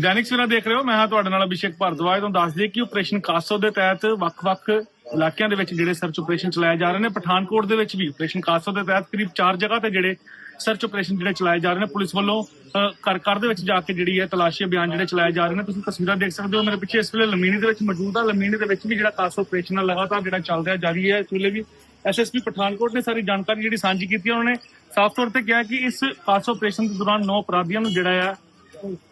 ਦੈਨਿਕ ਸਵੇਰਾ ਦੇਖ ਰਹੇ ਹੋ, ਮੈਂ ਹਾਂ ਤੁਹਾਡੇ ਨਾਲ ਅਭਿਸ਼ੇਕ ਭਾਰਦਵਾਜ। ਤੁਹਾਨੂੰ ਦੱਸ ਦਈਏ ਕਿ ਆਪਰੇਸ਼ਨ ਕਾਸੋ ਦੇ ਤਹਿਤ ਵੱਖ-ਵੱਖ ਇਲਾਕਿਆਂ ਦੇ ਵਿੱਚ ਜਿਹੜੇ ਸਰਚ ਆਪਰੇਸ਼ਨ ਚਲਾਏ ਜਾ ਰਹੇ ਨੇ, ਪਠਾਨਕੋਟ ਦੇ ਵਿੱਚ ਵੀ ਆਪਰੇਸ਼ਨ ਕਾਸੋ ਦੇ ਤਹਿਤ ਕਰੀਬ 4 ਜਗ੍ਹਾ ਤੇ ਜਿਹੜੇ ਸਰਚ ਆਪਰੇਸ਼ਨ ਜਿਹੜੇ ਚਲਾਏ ਜਾ ਰਹੇ ਨੇ, ਪੁਲਿਸ ਵੱਲੋਂ ਘਰ ਘਰ ਦੇ ਵਿੱਚ ਜਾ ਕੇ ਜਿਹੜੀ ਹੈ ਤਲਾਸ਼ੀ ਅਭਿਆਨ ਜਿਹੜੇ ਚਲਾਏ ਜਾ ਰਹੇ ਨੇ, ਤੁਸੀਂ ਤਸਵੀਰਾਂ ਦੇਖ ਸਕਦੇ ਹੋ। ਮੇਰੇ ਪਿੱਛੇ ਇਸ ਵੇਲੇ ਲਮੀਨੀ ਦੇ ਵਿੱਚ ਮੌਜੂਦ ਆ। ਲਮੀਨੀ ਦੇ ਵਿੱਚ ਵੀ ਜਿਹੜਾ ਕਾਸੋ ਆਪਰੇਸ਼ਨ ਹੈ ਲਗਾਤਾਰ ਜਿਹੜਾ ਚੱਲ ਰਿਹਾ ਜਾਰੀ ਹੈ। ਇਸ ਵੇਲੇ ਵੀ ਐਸਐਸਪੀ ਪਠਾਨਕੋਟ ਨੇ ਸਾਰੀ ਜਾਣਕਾਰੀ ਜਿਹੜੀ ਸਾਂਝੀ ਕੀਤੀ ਹੈ ਉਹਨਾਂ ਨੇ ਸਾਫ਼ ਤੌਰ ਤੇ ਕਿਹਾ ਕਿ ਇਸ ਕਾਸੋ ਆਪਰੇਸ਼ਨ ਦੇ ਦੌਰਾਨ 9 ਅਪਰਾਧੀਆਂ ਨੂੰ ਜਿਹੜਾ ਆ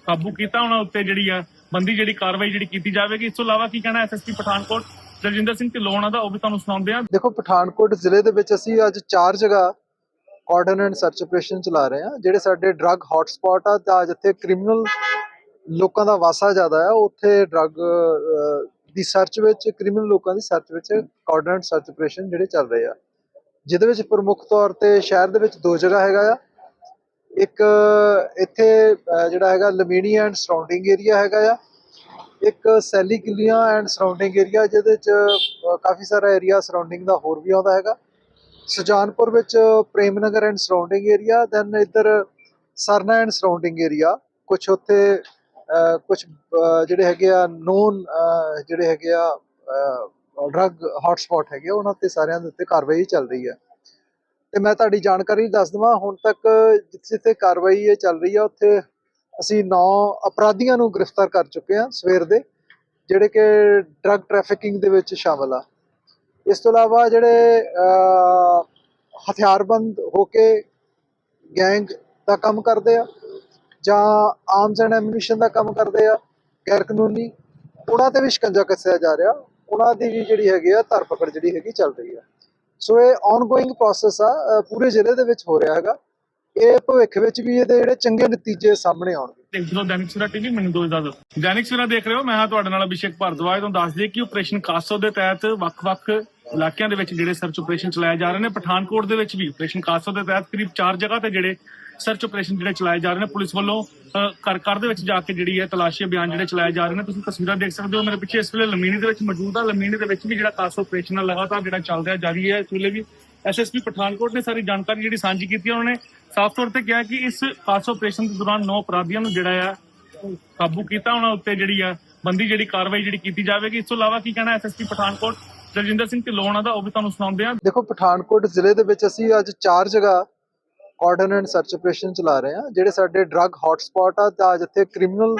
ਕਾਬੂ ਕੀਤਾ ਉਹਨਾਂ ਉੱਤੇ ਜਿਹੜੀ ਆ, ਬੰਦੀ ਜਿਹੜੀ ਕਾਰਵਾਈ ਜਿਹੜੀ ਕੀਤੀ ਜਾਵੇਗੀ, ਇਸ ਤੋਂ ਇਲਾਵਾ ਕੀ ਕਹਿਣਾ ਐਸਐਸਪੀ ਪਠਾਨਕੋਟ? ਦਲਜਿੰਦਰ ਸਿੰਘ ਢਿੱਲੋਂ ਦਾ, ਉਹ ਵੀ ਤੁਹਾਨੂੰ ਸੁਣਾਉਂਦੇ ਆ। ਦੇਖੋ, ਪਠਾਨਕੋਟ ਜ਼ਿਲ੍ਹੇ ਦੇ ਵਿੱਚ ਅਸੀਂ ਅੱਜ ਚਾਰ ਜਗ੍ਹਾ ਆਰਡਨੈਂਸ ਸਰਚ ਆਪਰੇਸ਼ਨ ਚਲਾ ਰਹੇ ਹਾਂ, ਜਿਹੜੇ ਸਾਡੇ ਡਰੱਗ ਹੌਟਸਪੌਟ ਆ, ਤਾਂ ਜਿੱਥੇ ਕ੍ਰਿਮੀਨਲ ਲੋਕਾਂ ਦਾ ਵਾਸਾ ਜ਼ਿਆਦਾ ਹੈ ਉੱਥੇ ਡਰੱਗ ਦੀ ਸਰਚ ਵਿੱਚ ਕ੍ਰਿਮੀਨਲ ਲੋਕਾਂ ਦੀ ਸਰਚ ਵਿੱਚ ਆਰਡਨੈਂਸ ਸਰਚ ਆਪਰੇਸ਼ਨ ਜਿਹੜੇ ਚੱਲ ਰਹੇ ਆ। ਜਿਹਦੇ ਵਿੱਚ ਪ੍ਰਮੁੱਖ ਤੌਰ ਤੇ ਸ਼ਹਿਰ ਦੇ ਵਿੱਚ ਦੋ ਜਗ੍ਹਾ ਹੈਗਾ ਆ ਇੱਕ ਇੱਥੇ ਜਿਹੜਾ ਹੈਗਾ ਲਮੀਨੀ ਐਂਡ ਸਰਾਊਂਡਿੰਗ ਏਰੀਆ ਹੈਗਾ ਆ। ਇੱਕ ਸੈਲੀ ਕਿੱਲੀਆਂ ਐਂਡ ਸਰਾਊਂਡਿੰਗ ਏਰੀਆ ਜਿਹਦੇ ਚ ਕਾਫੀ ਸਾਰਾ ਏਰੀਆ ਸਰਾਊਂਡਿੰਗ ਦਾ ਹੋਰ ਵੀ ਆਉਂਦਾ ਹੈਗਾ। ਸੁਜਾਨਪੁਰ ਵਿੱਚ Prem Nagar and surrounding area then ਇੱਧਰ ਸਰਨਾ ਐਂਡ ਸਰਾਊਂਡਿੰਗ ਏਰੀਆ। ਕੁਝ ਉੱਥੇ ਕੁਝ ਜਿਹੜੇ ਹੈਗੇ ਆ ਨੋਨ ਜਿਹੜੇ ਹੈਗੇ ਆ ਡਰੱਗ ਹੌਟਸਪੌਟ ਹੈਗੇ ਆ, ਉਹਨਾਂ ਤੇ ਸਾਰਿਆਂ ਦੇ ਉੱਤੇ ਕਾਰਵਾਈ ਚੱਲ ਰਹੀ ਹੈ ਤੇ ਮੈਂ ਤੁਹਾਡੀ ਜਾਣਕਾਰੀ ਦੱਸ ਦਵਾਂ, ਹੁਣ ਤੱਕ ਜਿੱਥੇ ਜਿੱਥੇ ਕਾਰਵਾਈ ਇਹ ਚੱਲ ਰਹੀ ਆ, ਉੱਥੇ ਅਸੀਂ 9 ਅਪਰਾਧੀਆਂ ਨੂੰ ਗ੍ਰਿਫਤਾਰ ਕਰ ਚੁੱਕੇ ਹਾਂ ਸਵੇਰ ਦੇ, ਜਿਹੜੇ ਕਿ ਡਰੱਗ ਟ੍ਰੈਫਿਕਿੰਗ ਦੇ ਵਿੱਚ ਸ਼ਾਮਲ ਆ। ਇਸ ਤੋਂ ਇਲਾਵਾ ਜਿਹੜੇ ਹਥਿਆਰਬੰਦ ਹੋ ਕੇ ਗੈਂਗ ਦਾ ਕੰਮ ਕਰਦੇ ਆ, ਜਾਂ ਆਰਮਸ ਐਂਡ ਐਮੂਨੀਸ਼ਨ ਦਾ ਕੰਮ ਕਰਦੇ ਆ, ਗੈਰ ਕਾਨੂੰਨੀ, ਉਹਨਾਂ ਤੇ ਵੀ ਸ਼ਿਕੰਜਾ ਕੱਸਿਆ ਜਾ ਰਿਹਾ, ਉਹਨਾਂ ਦੀ ਵੀ ਜਿਹੜੀ ਹੈਗੀ ਆ, ਧਰਪਕੜ ਜਿਹੜੀ ਹੈਗੀ ਚੱਲ ਰਹੀ ਆ। ਸੋ ਇਹ ਆਨਗੋਇੰਗ ਪ੍ਰੋਸੈਸ ਆ ਅਹ, ਪੂਰੇ ਜ਼ਿਲ੍ਹੇ ਦੇ ਵਿੱਚ ਹੋ ਰਿਹਾ ਹੈਗਾ। ਇਹ ਭਵਿੱਖ ਵਿੱਚ ਵੀ ਇਹਦੇ ਜਿਹੜੇ ਚੰਗੇ ਨਤੀਜੇ ਸਾਹਮਣੇ ਆਉਣਗੇ। ਦੇਖਦੇ ਰਹੋ ਦੈਨਿਕ ਸਵੇਰਾ ਟੀਵੀ ਮੈਨੂੰ ਦੋ ਇਜਾਜ਼ਤ ਦੈਨਿਕ ਸਵੇਰਾ ਦੇਖ ਰਹੇ ਹੋ ਮੈਂ ਹਾਂ ਤੁਹਾਡੇ ਨਾਲ ਅਭਿਸ਼ੇਕ ਭਾਰਦਵਾਜ ਤੁਹਾਨੂੰ ਦੱਸ ਦਈਏ ਕਿ ਆਪਰੇਸ਼ਨ ਕਾਸੋ ਦੇ ਤਹਿਤ ਵੱਖ-ਵੱਖ ਇਲਾਕਿਆਂ ਦੇ ਵਿੱਚ ਜਿਹੜੇ ਸਰਚ ਆਪਰੇਸ਼ਨ ਚਲਾਏ ਜਾ ਰਹੇ ਨੇ ਪਠਾਨਕੋਟ ਦੇ ਵਿੱਚ ਵੀ ਆਪਰੇਸ਼ਨ ਕਾਸੋ ਦੇ ਤਹਿਤ ਕਰੀਬ 4 ਜਗ੍ਹਾ ਤੇ ਜਿਹੜੇ ਸਰਚ ਆਪਰੇਸ਼ਨ ਜਿਹੜੇ ਚਲਾਏ ਜਾ ਰਹੇ ਨੇ, ਪੁਲਿਸ ਵੱਲੋਂ ਘਰ ਘਰ ਦੇ ਵਿੱਚ ਜਾ ਕੇ ਜਿਹੜੀ ਹੈ ਤਲਾਸ਼ੀ ਅਭਿਆਨ ਜਿਹੜੇ ਚਲਾਏ ਜਾ ਰਹੇ ਨੇ, ਤੁਸੀਂ ਤਸਵੀਰਾਂ ਦੇਖ ਸਕਦੇ ਹੋ ਮੇਰੇ ਪਿੱਛੇ ਇਸ ਵੇਲੇ ਲਮੀਨੀ ਦੇ ਵਿੱਚ ਮੌਜੂਦ ਆ। ਲਮੀਨੀ ਦੇ ਵਿੱਚ ਵੀ ਜਿਹੜਾ ਕਾਸੋ ਆਪਰੇਸ਼ਨ ਲਗਾਤਾਰ ਜਿਹੜਾ ਚੱਲ ਰਿਹਾ, ਜਾਰੀ ਹੈ। ਇਸ ਵੇਲੇ ਵੀ ਐਸਐਸਪੀ ਪਠਾਨਕੋਟ ਨੇ ਸਾਰੀ ਜਾਣਕਾਰੀ ਜਿਹੜੀ ਸਾਂਝੀ ਕੀਤੀ ਉਹਨਾਂ। ਨੇ ਸਾਫ਼ ਤੌਰ ਤੇ ਕਿਹਾ ਕਿ ਇਸ ਕਾਸੋ ਆਪਰੇਸ਼ਨ ਦੇ ਦੌਰਾਨ 9 ਅਪਰਾਧੀਆਂ ਨੂੰ ਜਿਹੜਾ ਆ, ਕਾਬੂ ਕੀਤਾ ਉਹਨਾਂ ਉੱਤੇ ਜਿਹੜੀ ਆ, ਬੰਦੀ ਜਿਹੜੀ ਕਾਰਵਾਈ ਜਿਹੜੀ ਕੀਤੀ ਜਾਵੇਗੀ। ਇਸ ਤੋਂ ਇਲਾਵਾ ਕੀ ਕਹਿਣਾ ਐਸਐਸਪੀ ਪਠਾਨਕੋਟ? ਦਲਜਿੰਦਰ ਸਿੰਘ ਢਿੱਲੋਂ ਉਹਨਾਂ ਦਾ, ਉਹ ਵੀ ਤੁਹਾਨੂੰ ਸੁਣਾਉਂਦੇ ਆ। ਦੇਖੋ, ਪਠਾਨਕੋਟ ਜ਼ਿਲ੍ਹੇ ਦੇ ਵਿੱਚ ਅਸੀਂ ਅੱਜ ਚਾਰ ਜਗ੍ਹਾ ਆਰਡਨੈਂਸ ਸਰਚ ਆਪਰੇਸ਼ਨ ਚਲਾ ਰਹੇ ਹਾਂ, ਜਿਹੜੇ ਸਾਡੇ ਡਰੱਗ ਹੌਟਸਪੌਟ ਆ, ਤਾਂ ਜਿੱਥੇ ਕ੍ਰਿਮੀਨਲ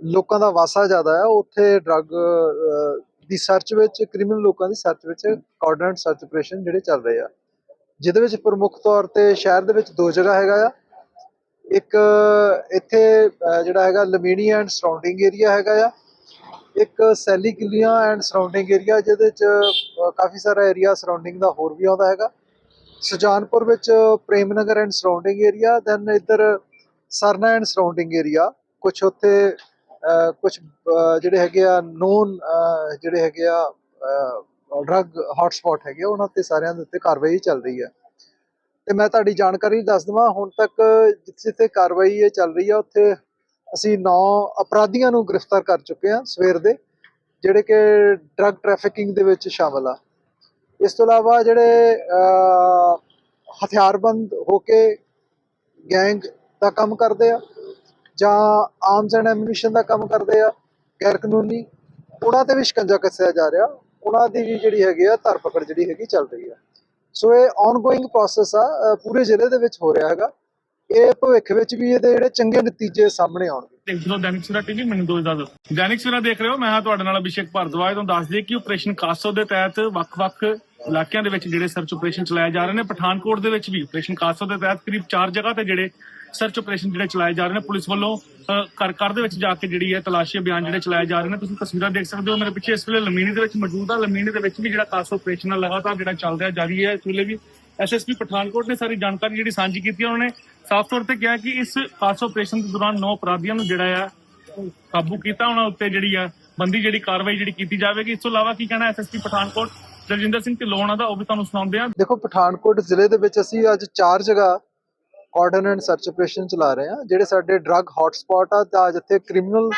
ਲੋਕਾਂ ਦਾ ਵਾਸਾ ਜ਼ਿਆਦਾ ਹੈ, ਉੱਥੇ ਡਰੱਗ ਦੀ ਸਰਚ ਵਿੱਚ ਕ੍ਰਿਮੀਨਲ ਲੋਕਾਂ ਦੀ ਸਰਚ ਵਿੱਚ ਆਰਡਨੈਂਸ ਸਰਚ ਆਪਰੇਸ਼ਨ ਜਿਹੜੇ ਚੱਲ ਰਹੇ ਆ। ਜਿਹਦੇ ਵਿੱਚ ਪ੍ਰਮੁੱਖ ਤੌਰ ਤੇ ਸ਼ਹਿਰ ਦੇ ਵਿੱਚ ਦੋ ਜਗ੍ਹਾ ਹੈਗਾ ਆ। ਇੱਕ, ਇੱਥੇ ਜਿਹੜਾ ਹੈਗਾ ਲਮੀਨੀ ਐਂਡ ਸਰਾਊਂਡਿੰਗ ਏਰੀਆ ਹੈਗਾ ਆ। ਇੱਕ ਸੈਲੀ ਕਿਲੀਆਂ ਐਂਡ ਸਰਾਊਂਡਿੰਗ ਏਰੀਆ ਜਿਹਦੇ ਚ ਕਾਫੀ ਸਾਰਾ ਏਰੀਆ ਸਰਾਊਂਡਿੰਗ ਦਾ ਹੋਰ ਵੀ ਆਉਂਦਾ ਹੈਗਾ। ਸੁਜਾਨਪੁਰ ਵਿੱਚ Prem Nagar and surrounding area then ਇੱਧਰ ਸਰਨਾ ਐਂਡ ਸਰਾਊਂਡਿੰਗ ਏਰੀਆ ਕੁਝ ਉੱਥੇ ਕੁਝ ਜਿਹੜੇ ਹੈਗੇ ਆ ਨੋਨ ਜਿਹੜੇ ਹੈਗੇ ਆ ਡਰੱਗ ਹੌਟਸਪੌਟ ਹੈਗੇ ਆ, ਉਹਨਾਂ ਤੇ ਸਾਰਿਆਂ ਦੇ ਉੱਤੇ ਕਾਰਵਾਈ ਚੱਲ ਰਹੀ ਹੈ ਤੇ ਮੈਂ ਤੁਹਾਡੀ ਜਾਣਕਾਰੀ ਦੱਸ ਦਵਾਂ ਹੁਣ ਤੱਕ ਜਿੱਥੇ ਜਿੱਥੇ ਕਾਰਵਾਈ ਇਹ ਚੱਲ ਰਹੀ ਆ ਉੱਥੇ ਅਸੀਂ 9 ਅਪਰਾਧੀਆਂ ਨੂੰ ਗ੍ਰਿਫਤਾਰ ਕਰ ਚੁੱਕੇ ਹਾਂ ਸਵੇਰ ਦੇ ਜਿਹੜੇ ਕਿ ਡਰੱਗ ਟ੍ਰੈਫਿਕਿੰਗ ਦੇ ਵਿੱਚ ਸ਼ਾਮਲ ਆ। ਇਸ ਤੋਂ ਇਲਾਵਾ ਜਿਹੜੇ ਹਥਿਆਰਬੰਦ ਹੋ ਕੇ ਗੈਂਗ ਦਾ ਕੰਮ ਕਰਦੇ ਆ, ਜਾਂ ਆਰਮਸ ਐਂਡ ਐਮੂਨੀਸ਼ਨ ਦਾ ਕੰਮ ਕਰਦੇ ਆ, ਗੈਰ ਕਾਨੂੰਨੀ, ਉਹਨਾਂ ਤੇ ਵੀ ਸ਼ਿਕੰਜਾ ਕੱਸਿਆ ਜਾ ਰਿਹਾ। ਉਹਨਾਂ ਦੀ ਵੀ ਜਿਹੜੀ ਹੈਗੀ ਆ, ਧਰਪਕੜ ਜਿਹੜੀ ਹੈਗੀ ਚੱਲ ਰਹੀ ਆ। ਸੋ ਇਹ ਆਨਗੋਇੰਗ ਪ੍ਰੋਸੈਸ ਆ ਪੂਰੇ ਜ਼ਿਲ੍ਹੇ ਦੇ ਵਿੱਚ ਹੋ ਰਿਹਾ ਹੈਗਾ। ਇਹ ਭਵਿੱਖ ਵਿੱਚ ਵੀ ਇਹਦੇ ਜਿਹੜੇ ਚੰਗੇ ਨਤੀਜੇ ਸਾਹਮਣੇ ਆਉਣਗੇ। ਦੇਖਦੇ ਰਹੋ ਦੈਨਿਕ ਸਵੇਰਾ ਟੀਵੀ ਮੈਨੂੰ ਦੋ ਇਜਾਜ਼ਤ ਦੈਨਿਕ ਸਵੇਰਾ ਦੇਖ ਰਹੇ ਹੋ ਮੈਂ ਹਾਂ ਤੁਹਾਡੇ ਨਾਲ ਅਭਿਸ਼ੇਕ ਭਾਰਦਵਾਜ ਤੁਹਾਨੂੰ ਦੱਸ ਦਈਏ ਕਿ ਆਪਰੇਸ਼ਨ ਕਾਸੋ ਦੇ ਤਹਿਤ ਵੱਖ-ਵੱਖ ਇਲਾਕਿਆਂ ਦੇ ਵਿੱਚ ਜਿਹੜੇ ਸਰਚ ਆਪਰੇਸ਼ਨ ਚਲਾਏ ਜਾ ਰਹੇ ਨੇ ਪਠਾਨਕੋਟ ਦੇ ਵਿੱਚ ਵੀ ਆਪਰੇਸ਼ਨ ਕਾਸੋ ਦੇ ਤਹਿਤ ਕਰੀਬ 4 ਜਗ੍ਹਾ ਤੇ ਜਿਹੜੇ ਸਰਚ ਆਪਰੇਸ਼ਨ ਜਿਹੜੇ ਚਲਾਏ ਜਾ ਰਹੇ ਨੇ ਪੁਲਿਸ ਵੱਲੋਂ ਅਹ, ਘਰ ਘਰ ਦੇ ਵਿੱਚ ਜਾ ਕੇ ਜਿਹੜੀ ਹੈ ਤਲਾਸ਼ੀ ਅਭਿਆਨ ਜਿਹੜੇ ਚਲਾਏ ਜਾ ਰਹੇ ਨੇ ਤੁਸੀਂ ਤਸਵੀਰਾਂ ਦੇਖ ਸਕਦੇ ਹੋ। ਮੇਰੇ ਪਿੱਛੇ ਇਸ ਵੇਲੇ ਲਮੀਨੀ ਦੇ ਵਿੱਚ ਮੌਜੂਦ ਆ। ਲਮੀਨੀ ਦੇ ਵਿੱਚ ਵੀ ਜਿਹੜਾ ਕਾਸੋ ਆਪਰੇਸ਼ਨ ਲਗਾਤਾਰ ਜਿਹੜਾ ਚੱਲ ਰਿਹਾ ਜਾਰੀ ਹੈ ਇਸ ਵੇਲੇ ਵੀ। ਐਸਐਸਪੀ ਪਠਾਨਕੋਟ ਨੇ ਸਾਰੀ ਜਾਣਕਾਰੀ ਜਿਹੜੀ ਸਾਂਝੀ ਕੀਤੀ ਉਹਨਾਂ ਨੇ। ਸਾਫ਼ ਤੌਰ ਤੇ ਕਿਹਾ ਕਿ ਇਸ ਕਾਸੋ ਆਪਰੇਸ਼ਨ ਦੇ ਦੌਰਾਨ 9 ਅਪਰਾਧੀਆਂ ਨੂੰ ਜਿਹੜਾ ਆ ਕਾਬੂ ਕੀਤਾ, ਉਹਨਾਂ ਉੱਤੇ ਜਿਹੜੀ ਆ ਬੰਦੀ ਜਿਹੜੀ ਕਾਰਵਾਈ ਜਿਹੜੀ ਕੀਤੀ ਜਾਵੇਗੀ। ਇਸ ਤੋਂ ਇਲਾਵਾ ਕੀ ਕਹਿਣਾ ਐਸਐਸਪੀ ਪਠਾਨਕੋਟ? ਦਲਜਿੰਦਰ ਸਿੰਘ ਢਿੱਲੋਂ ਦਾ, ਉਹ ਵੀ ਤੁਹਾਨੂੰ ਸੁਣਾਉਂਦੇ ਆ ਦੇਖੋ, ਪਠਾਨਕੋਟ ਜ਼ਿਲ੍ਹੇ ਦੇ ਵਿੱਚ ਅਸੀਂ ਅੱਜ ਚਾਰ ਜਗ੍ਹਾ ਆਰਡਨੈਂਸ ਸਰਚ ਆਪਰੇਸ਼ਨ ਚਲਾ ਰਹੇ ਹਾਂ, ਜਿਹੜੇ ਸਾਡੇ ਡਰੱਗ ਹੌਟਸਪੌਟ ਆ, ਤਾਂ ਜਿੱਥੇ ਕ੍ਰਿਮੀਨਲ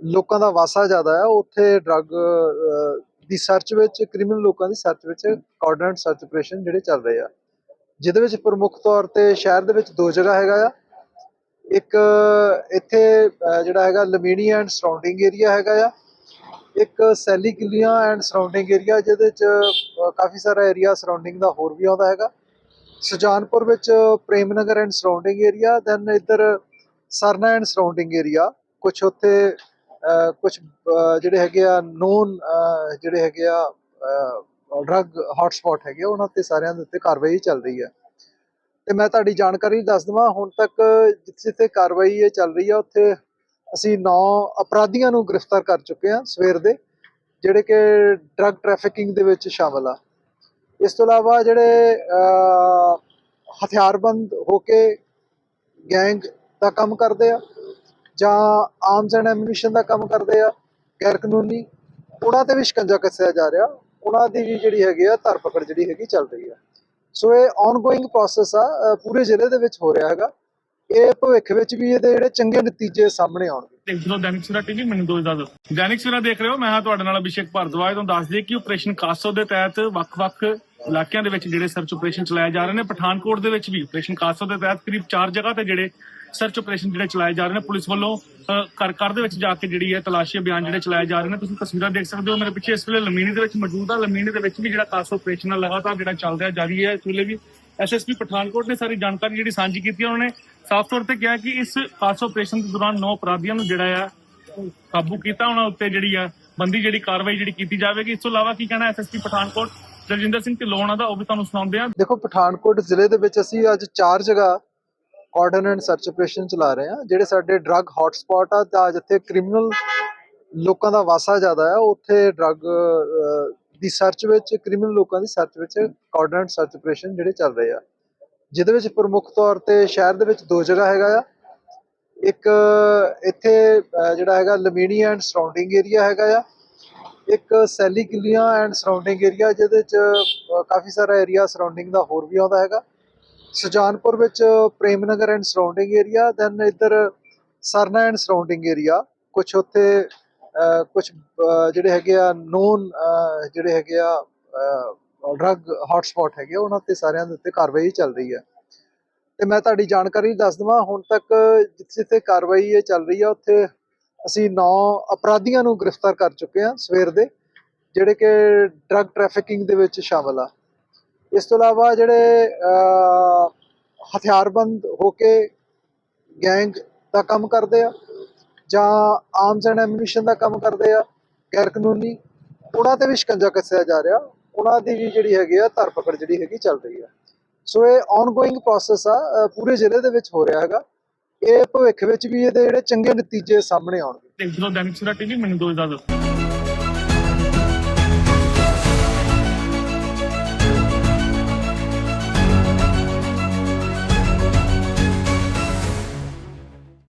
ਲੋਕਾਂ ਦਾ ਵਾਸਾ ਜ਼ਿਆਦਾ ਹੈ ਉੱਥੇ ਡਰੱਗ ਦੀ ਸਰਚ ਵਿੱਚ ਕ੍ਰਿਮੀਨਲ ਲੋਕਾਂ ਦੀ ਸਰਚ ਵਿੱਚ ਆਰਡਨੈਂਸ ਸਰਚ ਆਪਰੇਸ਼ਨ ਜਿਹੜੇ ਚੱਲ ਰਹੇ ਆ। ਜਿਹਦੇ ਵਿੱਚ ਪ੍ਰਮੁੱਖ ਤੌਰ ਤੇ ਸ਼ਹਿਰ ਦੇ ਵਿੱਚ ਦੋ ਜਗ੍ਹਾ ਹੈਗਾ ਆ। ਇੱਕ, ਇੱਥੇ ਜਿਹੜਾ ਹੈਗਾ ਲਮੀਣੀ ਐਂਡ ਸਰਾਊਂਡਿੰਗ ਏਰੀਆ ਹੈਗਾ ਆ। ਇੱਕ ਸੈਲੀ ਕਿਲੀਆਂ ਐਂਡ ਸਰਾਊਂਡਿੰਗ ਏਰੀਆ ਜਿਹਦੇ ਚ ਕਾਫੀ ਸਾਰਾ ਏਰੀਆ ਸਰਾਊਂਡਿੰਗ ਦਾ ਹੋਰ ਵੀ ਆਉਂਦਾ ਹੈਗਾ। ਸੁਜਾਨਪੁਰ ਵਿੱਚ Prem Nagar and surrounding area then ਇੱਧਰ ਸਰਨਾ ਐਂਡ ਸਰਾਊਂਡਿੰਗ ਏਰੀਆ ਕੁਝ ਉੱਥੇ ਕੁਝ ਜਿਹੜੇ ਹੈਗੇ ਆ ਨੋਨ ਜਿਹੜੇ ਹੈਗੇ ਆ ਡਰੱਗ ਹੌਟਸਪੌਟ ਹੈਗੇ ਆ, ਉਹਨਾਂ ਤੇ ਸਾਰਿਆਂ ਦੇ ਉੱਤੇ ਕਾਰਵਾਈ ਚੱਲ ਰਹੀ ਹੈ ਤੇ ਮੈਂ ਤੁਹਾਡੀ ਜਾਣਕਾਰੀ ਦੱਸ ਦਵਾਂ ਹੁਣ ਤੱਕ ਜਿੱਥੇ ਜਿੱਥੇ ਕਾਰਵਾਈ ਇਹ ਚੱਲ ਰਹੀ ਆ ਉੱਥੇ ਅਸੀਂ 9 ਅਪਰਾਧੀਆਂ ਨੂੰ ਗ੍ਰਿਫਤਾਰ ਕਰ ਚੁੱਕੇ ਹਾਂ ਸਵੇਰ ਦੇ ਜਿਹੜੇ ਕਿ ਡਰੱਗ ਟ੍ਰੈਫਿਕਿੰਗ ਦੇ ਵਿੱਚ ਸ਼ਾਮਲ ਆ। ਇਸ ਤੋਂ ਇਲਾਵਾ ਜਿਹੜੇ ਹਥਿਆਰਬੰਦ ਹੋ ਕੇ ਗੈਂਗ ਦਾ ਕੰਮ ਕਰਦੇ ਆ ਜਾਂ ਆਰਮਸ ਐਂਡ ਐਮੂਨੀਸ਼ਨ ਦਾ ਕੰਮ ਕਰਦੇ ਆ ਗੈਰ ਕਾਨੂੰਨੀ ਉਹਨਾਂ ਤੇ ਵੀ ਸ਼ਿਕੰਜਾ ਕੱਸਿਆ ਜਾ ਰਿਹਾ। ਉਹਨਾਂ ਦੀ ਵੀ ਜਿਹੜੀ ਹੈਗੀ ਆ ਧਰਪਕੜ ਜਿਹੜੀ ਹੈਗੀ ਚੱਲ ਰਹੀ ਆ। ਸੋ ਇਹ ਆਨਗੋਇੰਗ ਪ੍ਰੋਸੈਸ ਆ ਪੂਰੇ ਜ਼ਿਲ੍ਹੇ ਦੇ ਵਿੱਚ ਹੋ ਰਿਹਾ ਹੈਗਾ। ਇਹ ਭਵਿੱਖ ਵਿੱਚ ਵੀ ਇਹਦੇ ਜਿਹੜੇ ਚੰਗੇ ਨਤੀਜੇ ਸਾਹਮਣੇ ਆਉਣਗੇ। ਦੇਖਦੇ ਹੋ ਦੈਨਿਕ ਸਵੇਰਾ ਟੀਵੀ, ਮੈਨੂੰ ਦੋ ਇਜਾਜ਼ਤ ਦੈਨਿਕ ਸਵੇਰਾ ਦੇਖ ਰਹੇ ਹੋ, ਮੈਂ ਹਾਂ ਤੁਹਾਡੇ ਨਾਲ ਅਭਿਸ਼ੇਕ ਭਾਰਦਵਾਜ। ਤੁਹਾਨੂੰ ਦੱਸ ਦਈਏ ਕਿ ਆਪਰੇਸ਼ਨ ਕਾਸੋ ਦੇ ਤਹਿਤ ਵੱਖ-ਵੱਖ ਇਲਾਕਿਆਂ ਦੇ ਵਿੱਚ ਜਿਹੜੇ ਸਰਚ ਆਪਰੇਸ਼ਨ ਚਲਾਏ ਜਾ ਰਹੇ ਨੇ, ਪਠਾਨਕੋਟ ਦੇ ਵਿੱਚ ਵੀ ਆਪਰੇਸ਼ਨ ਕਾਸੋ ਦੇ ਤਹਿਤ ਕਰੀਬ 4 ਜਗ੍ਹਾ ਤੇ ਜਿਹੜੇ ਸਰਚ ਆਪਰੇਸ਼ਨ ਜਿਹੜੇ ਚਲਾਏ ਜਾ ਰਹੇ ਨੇ, ਪੁਲਿਸ ਵੱਲੋਂ ਘਰ ਘਰ ਦੇ ਵਿੱਚ ਜਾ ਕੇ ਜਿਹੜੀ ਹੈ ਤਲਾਸ਼ੀ ਅਭਿਆਨ ਜਿਹੜੇ ਚਲਾਏ ਜਾ ਰਹੇ ਨੇ, ਤੁਸੀਂ ਤਸਵੀਰਾਂ ਦੇਖ ਸਕਦੇ ਹੋ ਮੇਰੇ ਪਿੱਛੇ ਇਸ ਵੇਲੇ ਲਮੀਨੀ ਦੇ ਵਿੱਚ ਮੌਜੂਦ ਆ। ਲਮੀਨੀ ਦੇ ਵਿੱਚ ਵੀ ਜਿਹੜਾ ਕਾਸੋ ਆਪਰੇਸ਼ਨ ਲਗਾਤਾਰ ਜਿਹੜਾ ਚੱਲ ਰਿਹਾ, ਜਾਰੀ ਹੈ। ਇਸ ਵੇਲੇ ਵੀ ਐਸਐਸਪੀ ਪਠਾਨਕੋਟ ਨੇ ਸਾਰੀ ਜਾਣਕਾਰੀ ਜਿਹੜੀ ਸਾਂਝੀ ਕੀਤੀ ਉਹਨਾਂ ਨੇ ਸਾਫ਼ ਤੌਰ ਤੇ ਕਿਹਾ ਕਿ ਇਸ ਕਾਸੋ ਆਪਰੇਸ਼ਨ ਦੇ ਦੌਰਾਨ 9 ਅਪਰਾਧੀਆਂ ਨੂੰ ਜਿਹੜਾ ਆ, ਕਾਬੂ ਕੀਤਾ, ਉਹਨਾਂ ਉੱਤੇ ਜਿਹੜੀ ਆ, ਬੰਦੀ ਜਿਹੜੀ ਕਾਰਵਾਈ ਜਿਹੜੀ ਕੀਤੀ ਜਾਵੇਗੀ। ਇਸ ਤੋਂ ਇਲਾਵਾ ਕੀ ਕਹਿਣਾ ਐਸਐਸਪੀ ਪਠਾਨਕੋਟ? ਦਲਜਿੰਦਰ ਸਿੰਘ ਢਿੱਲੋਂ ਦਾ, ਉਹ ਵੀ ਤੁਹਾਨੂੰ ਸੁਣਾਉਂਦੇ ਆ। ਦੇਖੋ, ਪਠਾਨਕੋਟ ਜ਼ਿਲ੍ਹੇ ਦੇ ਵਿੱਚ ਅਸੀਂ ਅੱਜ ਚਾਰ ਜਗ੍ਹਾ ਕਾਰਡਨ ਐਂਡ ਸਰਚ ਆਪਰੇਸ਼ਨ ਚਲਾ ਰਹੇ ਹਾਂ, ਜਿਹੜੇ ਸਾਡੇ ਡਰੱਗ ਹੌਟਸਪੌਟ ਆ, ਤਾਂ ਜਿੱਥੇ ਕ੍ਰਿਮੀਨਲ ਲੋਕਾਂ ਦਾ ਵਾਸਾ ਜ਼ਿਆਦਾ ਹੈ, ਉੱਥੇ ਡਰੱਗ ਦੀ ਸਰਚ ਵਿੱਚ ਕ੍ਰਿਮੀਨਲ ਲੋਕਾਂ ਦੀ ਸਰਚ ਵਿੱਚ ਕਾਰਡਨ ਐਂਡ ਸਰਚ ਆਪਰੇਸ਼ਨ ਜਿਹੜੇ ਚੱਲ ਰਹੇ ਆ। ਜਿਹਦੇ ਵਿੱਚ ਪ੍ਰਮੁੱਖ ਤੌਰ ਤੇ ਸ਼ਹਿਰ ਦੇ ਵਿੱਚ ਦੋ ਜਗ੍ਹਾ ਹੈਗਾ ਆ। ਇੱਕ, ਇੱਥੇ ਜਿਹੜਾ ਹੈਗਾ ਲਮੀਨੀ ਐਂਡ ਸਰਾਊਂਡਿੰਗ ਏਰੀਆ ਹੈਗਾ ਆ। ਇੱਕ ਸੈਲੀ ਕਿੱਲੀਆਂ ਐਂਡ ਸਰਾਊਂਡਿੰਗ ਏਰੀਆ ਜਿਹਦੇ ਚ ਕਾਫੀ ਸਾਰਾ ਏਰੀਆ ਸਰਾਊਂਡਿੰਗ ਦਾ ਹੋਰ ਵੀ ਆਉਂਦਾ ਹੈਗਾ। ਸੁਜਾਨਪੁਰ ਵਿੱਚ Prem Nagar and surrounding area then ਇੱਧਰ ਸਰਨਾ ਐਂਡ ਸਰਾਊਂਡਿੰਗ ਏਰੀਆ ਕੁਝ ਉੱਥੇ ਕੁਝ ਜਿਹੜੇ ਹੈਗੇ ਆ ਨੋਨ ਜਿਹੜੇ ਹੈਗੇ ਆ ਡਰੱਗ ਹੌਟਸਪੌਟ ਹੈਗੇ ਆ, ਉਹਨਾਂ ਤੇ ਸਾਰਿਆਂ ਦੇ ਉੱਤੇ ਕਾਰਵਾਈ ਚੱਲ ਰਹੀ ਹੈ। ਤੇ ਮੈਂ ਤੁਹਾਡੀ ਜਾਣਕਾਰੀ ਦੱਸ ਦਵਾਂ ਹੁਣ ਤੱਕ ਜਿੱਥੇ ਜਿੱਥੇ ਕਾਰਵਾਈ ਇਹ ਚੱਲ ਰਹੀ ਆ ਉੱਥੇ ਅਸੀਂ 9 ਅਪਰਾਧੀਆਂ ਨੂੰ ਗ੍ਰਿਫਤਾਰ ਕਰ ਚੁੱਕੇ ਹਾਂ ਸਵੇਰ ਦੇ ਜਿਹੜੇ ਕਿ ਡਰੱਗ ਟ੍ਰੈਫਿਕਿੰਗ ਦੇ ਵਿੱਚ ਸ਼ਾਮਲ ਆ। ਇਸ ਤੋਂ ਇਲਾਵਾ ਜਿਹੜੇ ਹਥਿਆਰਬੰਦ ਹੋ ਕੇ ਗੈਂਗ ਦਾ ਕੰਮ ਕਰਦੇ ਆ, ਜਾਂ ਆਰਮਸ ਐਂਡ ਐਮੂਨੀਸ਼ਨ ਦਾ ਕੰਮ ਕਰਦੇ ਆ ਗੈਰ ਕਾਨੂੰਨੀ ਉਹਨਾਂ ਤੇ ਵੀ ਸ਼ਿਕੰਜਾ ਕੱਸਿਆ ਜਾ ਰਿਹਾ। ਉਹਨਾਂ ਦੀ ਵੀ ਜਿਹੜੀ ਹੈਗੀ ਆ, ਧਰਪਕੜ ਜਿਹੜੀ ਹੈਗੀ ਚੱਲ ਰਹੀ ਆ। ਸੋ ਇਹ ਆਨਗੋਇੰਗ ਪ੍ਰੋਸੈਸ ਆ ਪੂਰੇ ਜ਼ਿਲ੍ਹੇ ਦੇ ਵਿੱਚ ਹੋ ਰਿਹਾ ਹੈਗਾ। ਇਹ ਭਵਿੱਖ ਵਿੱਚ ਵੀ ਇਹਦੇ ਜਿਹੜੇ ਚੰਗੇ ਨਤੀਜੇ ਸਾਹਮਣੇ ਆਉਣਗੇ। ਦੇਖਦੇ ਦੈਨਿਕ ਸਵੇਰਾ ਟੀਵੀ ਮੈਨੂੰ ਦੋ ਇਜਾਜ਼ਤ।